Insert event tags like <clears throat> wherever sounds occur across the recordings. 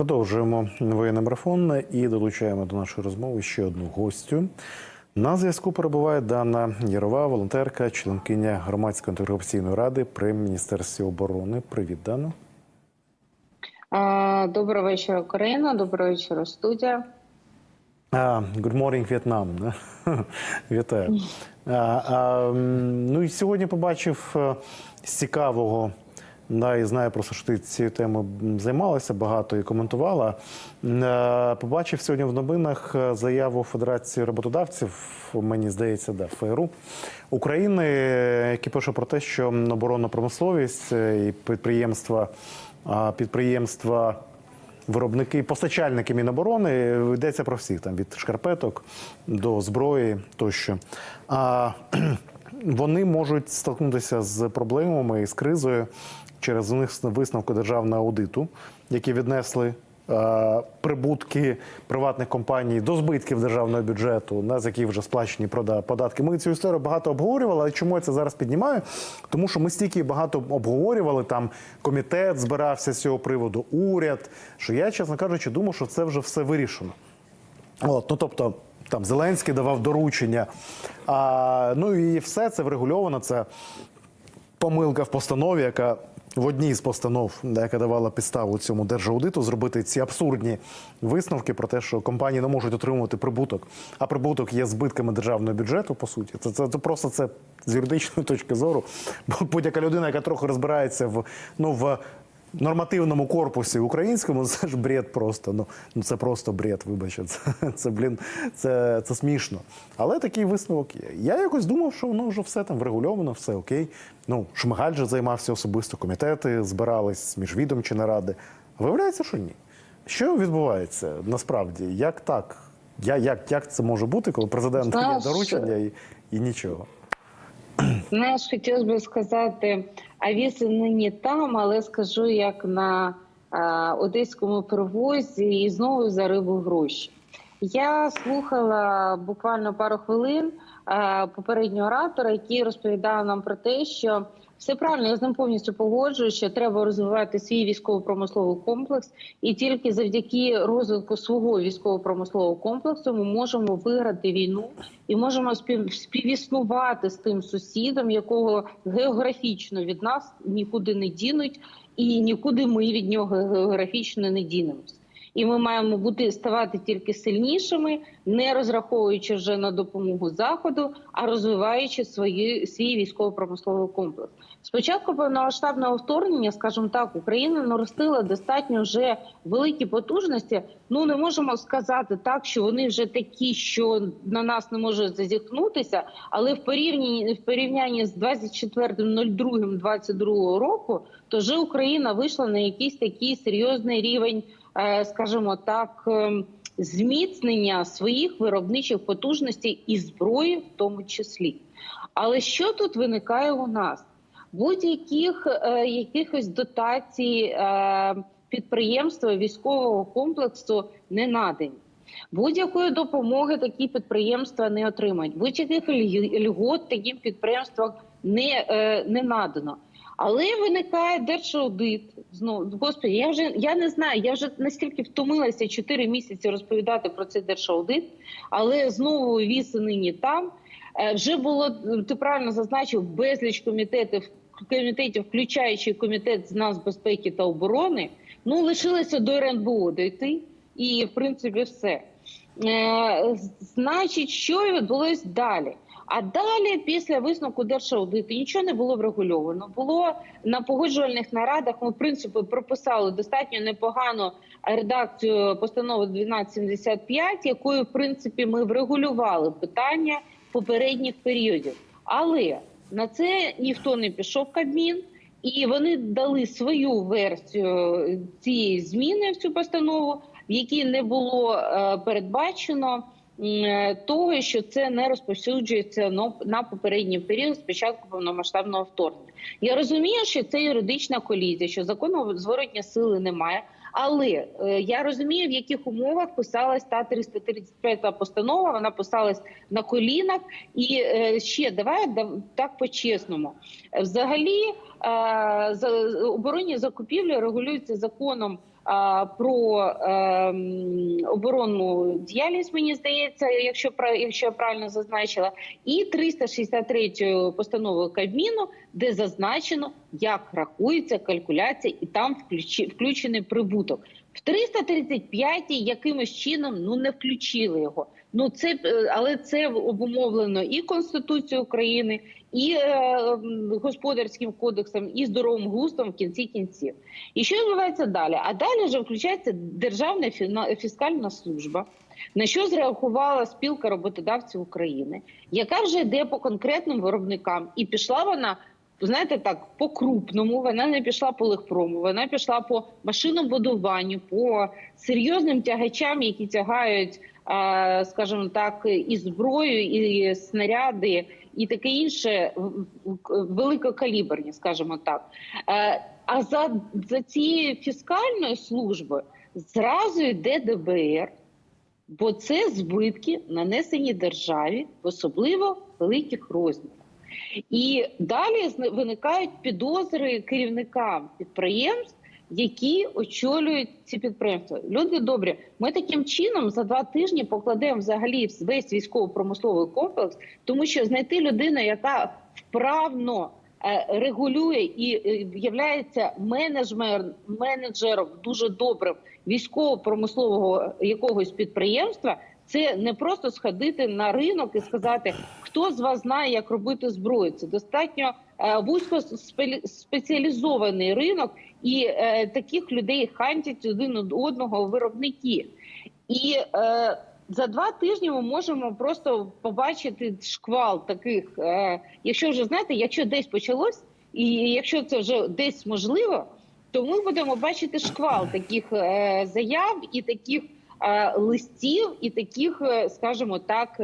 Продовжуємо воєнний марафон і долучаємо до нашої розмови ще одну гостю. На зв'язку перебуває Дана Ярова, волонтерка, членкиня громадської антикорупційної ради при міністерстві оборони. Привіт, Дана. Доброго вечора, Україна. Доброго вечора, студія. А, Good morning, да? <laughs> Вітаю. А, а, ну і сьогодні побачив е, з цікавого. Да, і знаю просто, що ти цією темою займалася багато і коментувала. Е, Побачив сьогодні в новинах е, заяву Федерації роботодавців, мені здається, да, ФРУ України, які пише про те, що оборонна промисловість е, і підприємства, підприємства виробники, постачальники Міноборони йдеться про всіх там від шкарпеток до зброї тощо. А <clears throat> вони можуть стикнутися з проблемами і з кризою через них висновку державного аудиту, які віднесли. е, Прибутки приватних компаній до збитків державного бюджету, на яких вже сплачені податки. Ми цю історію багато обговорювали. Але чому я це зараз піднімаю? Тому що ми стільки багато обговорювали. Там комітет збирався з цього приводу, уряд. Що я, чесно кажучи, думав, що це вже все вирішено. От, ну тобто, там Зеленський давав доручення. А, ну і все це врегульовано. Це помилка в постанові, яка в одній з постанов, яка давала підставу цьому держаудиту, зробити ці абсурдні висновки про те, що компанії не можуть отримувати прибуток, а прибуток є збитками державного бюджету. По суті, це, це, це просто це з юридичної точки зору. Будь-яка людина, яка трохи розбирається в ну в нормативному корпусі українському, <laughs> це ж бред просто. Ну, ну це просто бред, вибачте. Це, це блін, це, це смішно. Але такий висновок є. Я якось думав, що воно вже все там врегульовано, все окей. Ну, Шмигаль же займався особисто, комітети збирались, міжвідомчі наради. Виявляється, що ні. Що відбувається насправді? Як так? Я, як, як це може бути, коли президент дає доручення і, і нічого? Знаєш, хотілося б сказати, а віси нині там, але скажу як на а, одеському провозі, і знову за рибу гроші. Я слухала буквально пару хвилин а, попереднього оратора, який розповідав нам про те, що все правильно, я з ним повністю погоджуюсь, що треба розвивати свій військово-промисловий комплекс, і тільки завдяки розвитку свого військово-промислового комплексу ми можемо виграти війну і можемо спів, співіснувати з тим сусідом, якого географічно від нас нікуди не дінуть, і нікуди ми від нього географічно не дінемось. І ми маємо бути ставати тільки сильнішими, не розраховуючи вже на допомогу заходу, а розвиваючи свої свій військово-промисловий комплекс. Спочатку повномасштабного вторгнення, скажімо так, Україна наростила достатньо вже великі потужності. Ну не можемо сказати так, що вони вже такі, що на нас не можуть зазіхнутися. Але в порівнянні в порівнянні з 24.02.22 року, то вже Україна вийшла на якийсь такий серйозний рівень, скажімо так. ем, Зміцнення своїх виробничих потужностей і зброї, в тому числі. Але що тут виникає у нас? Будь-яких е, якихось дотацій е, підприємства військового комплексу не надані. Будь-якої допомоги такі підприємства не отримають. Будь-яких льгот таким підприємствам не, е, не надано. Але виникає держаудит. Знову господи, я вже я не знаю. Я вже настільки втомилася 4 місяці розповідати про цей держаудит, але знову віси нині там. Е, Вже було ти правильно зазначив безліч комітетів комітетів, включаючи комітет з нацбезпеки та оборони. Ну лишилося до РНБО дойти, і в принципі все. Е, Значить, що відбулось далі? А далі, після висновку держаудиту, нічого не було врегульовано. Було на погоджувальних нарадах. Ми в принципі прописали достатньо непогану редакцію постанови 1275, якою в принципі ми врегулювали питання попередніх періодів. Але на це ніхто не пішов Кабмін, і вони дали свою версію цієї зміни в цю постанову, в якій не було е, передбачено того, що це не розповсюджується на- попередній період спочатку повномасштабного вторгнення. Я розумію, що це юридична колізія, що закону зворотня сили немає. Але е, я розумію, в яких умовах писалась та 335 постанова. Вона писалась на колінах. І е, ще давай да- так по-чесному. Е, Взагалі, е, оборонні закупівлі регулюються законом про ем, оборонну діяльність, мені здається, якщо якщо я правильно зазначила, і 363 постановою Кабміну, де зазначено, як рахується калькуляція, і там включений прибуток. В 335 якимось чином ну не включили його. Ну це е, але це обумовлено і Конституцією України, і е, господарським кодексом, і здоровим глуздом в кінці кінців. І що відбувається далі? А далі вже включається Державна фіскальна служба, на що зреагувала спілка роботодавців України, яка вже йде по конкретним виробникам, і пішла вона. Знаєте, так по крупному вона не пішла по легпрому, вона пішла по машинобудуванню, по серйозним тягачам, які тягають, скажімо так, і зброю, і снаряди, і таке інше великокаліберні, скажімо так. Е, А за, за цією фіскальною службою зразу йде ДБР, бо це збитки, нанесені державі особливо великих розмірах. І далі виникають підозри керівникам підприємств, які очолюють ці підприємства. Люди добрі, ми таким чином за два тижні покладемо взагалі весь військово-промисловий комплекс, тому що знайти людину, яка вправно е, регулює і е, являється менеджмер, менеджером дуже добрим військово-промислового якогось підприємства. Це не просто сходити на ринок і сказати, хто з вас знає, як робити зброю. Це достатньо е, вузько спеціалізований ринок, і е, таких людей хантять один одного виробники. І е, за два тижні ми можемо просто побачити шквал таких. Якщо вже знаєте, якщо десь почалось, і якщо це вже десь можливо, то ми будемо бачити шквал таких заяв і таких листів, і таких, скажімо так,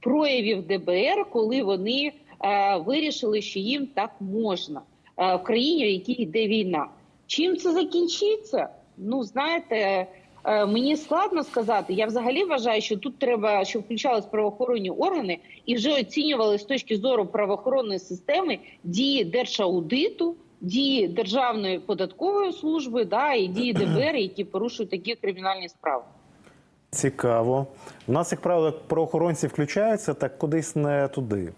проявів ДБР, коли вони е, вирішили, що їм так можна е, в країні, в якій йде війна. Чим це закінчиться? Ну знаєте, е, мені складно сказати. Я взагалі вважаю, що тут треба, щоб включались правоохоронні органи і вже оцінювали з точки зору правоохоронної системи дії держаудиту, дії Державної податкової служби, да і дії <clears throat> ДБР, які порушують такі кримінальні справи. Цікаво. У нас, як правило, правоохоронці включаються, так кудись не туди.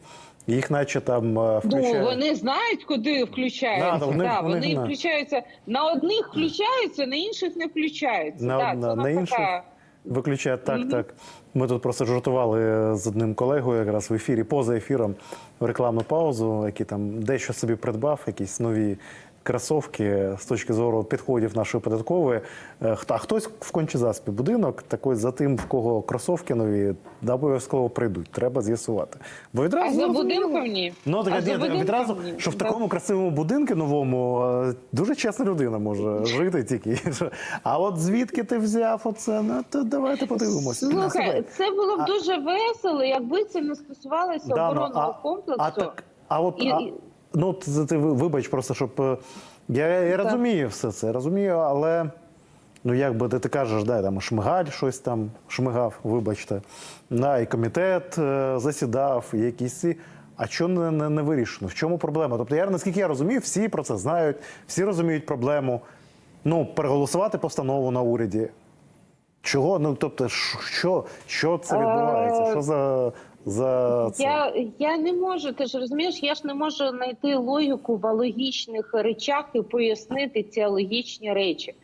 Їх, наче там е, включають. Ну вони знають, куди включаються. Да, вони- да, вони вони включаються на одних включаються, на інших не включаються. На, да, на, на інших така- виключають так, Мгм. так. Ми тут просто жартували з одним колегою, якраз в ефірі, поза ефіром, в рекламну паузу, який там дещо собі придбав, якісь нові кросовки з точки зору підходів нашої податкової. Е, хто- А хтось в кончезаспі будинок, такий за тим, в кого кросовки нові, да, обов'язково прийдуть. Треба з'ясувати. Бо відразу А за будинком ні. Ну так А ні, будинком відразу, ні. що в такому красивому будинку новому е, дуже чесна людина може <laughs> жити тільки. А от звідки ти взяв оце? Ну то давайте подивимося. Слухай, це було б а- дуже весело, якби це не стосувалося Да, ну, оборонного комплексу. А, так, а от І- а, ну ти, вибач, просто щоб е, я, я Так. розумію все це, розумію, але ну як би ти, ти кажеш, да, там шмигаль щось там шмигав, вибачте. Да, і комітет е, засідав, і якісь ці. А що не, не, не вирішено? В чому проблема? Тобто, я наскільки я розумію, всі про це знають, всі розуміють проблему. Ну, переголосувати постанову на уряді. Чого? Ну тобто, що, що це відбувається? Що за, за це? Я, я не можу, ти ж розумієш, я ж не можу знайти логіку в логічних речах і пояснити ці логічні речі.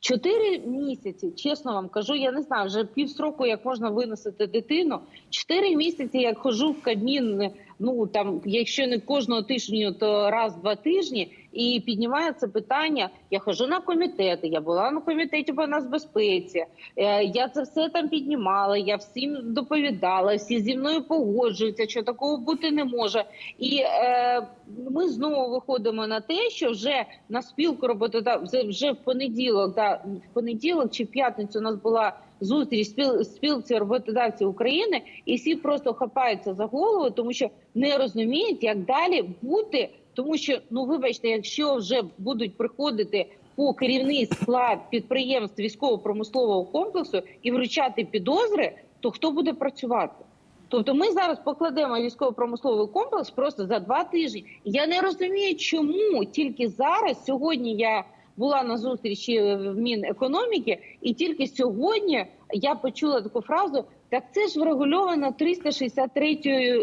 Чотири місяці, чесно вам кажу, я не знаю, вже півстроку, як можна виносити дитину. Чотири місяці, як хожу в Кабмін, ну там, якщо не кожного тижня, то раз два тижні, і піднімаю це питання. Я хожу на комітети. Я була на комітеті по нацбезпеці. Е, Я це все там піднімала. Я всім доповідала. Всі зі мною погоджуються, що такого бути не може. І е, ми знову виходимо на те, що вже на спілку роботодавців вже в понеділок, да, в понеділок чи в п'ятницю у нас була зустріч спіл, спілці роботодавців України, і всі просто хапаються за голову, тому що не розуміють, як далі бути. Тому що, ну вибачте, якщо вже будуть приходити по керівний склад підприємств військово-промислового комплексу і вручати підозри, то хто буде працювати? Тобто ми зараз покладемо військово-промисловий комплекс просто за два тижні. Я не розумію, чому тільки зараз, сьогодні я була на зустрічі в Мінекономіки, і тільки сьогодні я почула таку фразу: так це ж врегульовано 363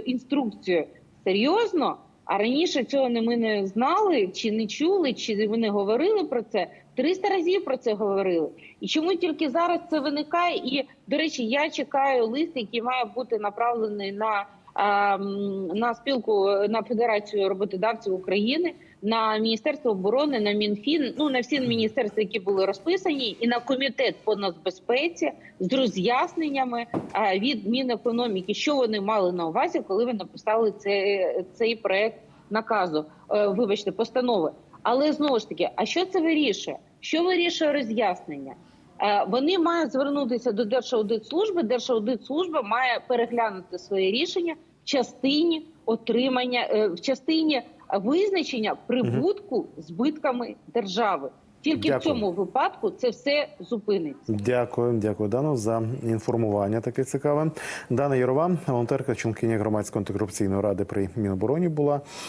інструкцією. Серйозно? А раніше цього не ми не знали, чи не чули, чи вони говорили про це. 300 разів про це говорили. І чому тільки зараз це виникає? І до речі, я чекаю лист, який має бути направлений на, на спілку на Федерацію роботодавців України, на Міністерство оборони, на Мінфін, ну на всі міністерства, які були розписані, і на комітет по нацбезпеці з роз'ясненнями а, від Мінекономіки, що вони мали на увазі, коли ви написали цей, цей проект наказу. Е, вибачте, постанови. Але знову ж таки, а що це вирішує? Що вирішує роз'яснення? Е, Вони мають звернутися до Держаудитслужби. Держаудитслужба має переглянути своє рішення в частині отримання, е, в частині визначення прибутку збитками держави. Тільки Дякую. в цьому випадку це все зупиниться. Дякую, дякую, Дано, за інформування таке цікаве. Дана Ярова, волонтерка, членкиня громадської антикорупційної ради при Мінобороні була.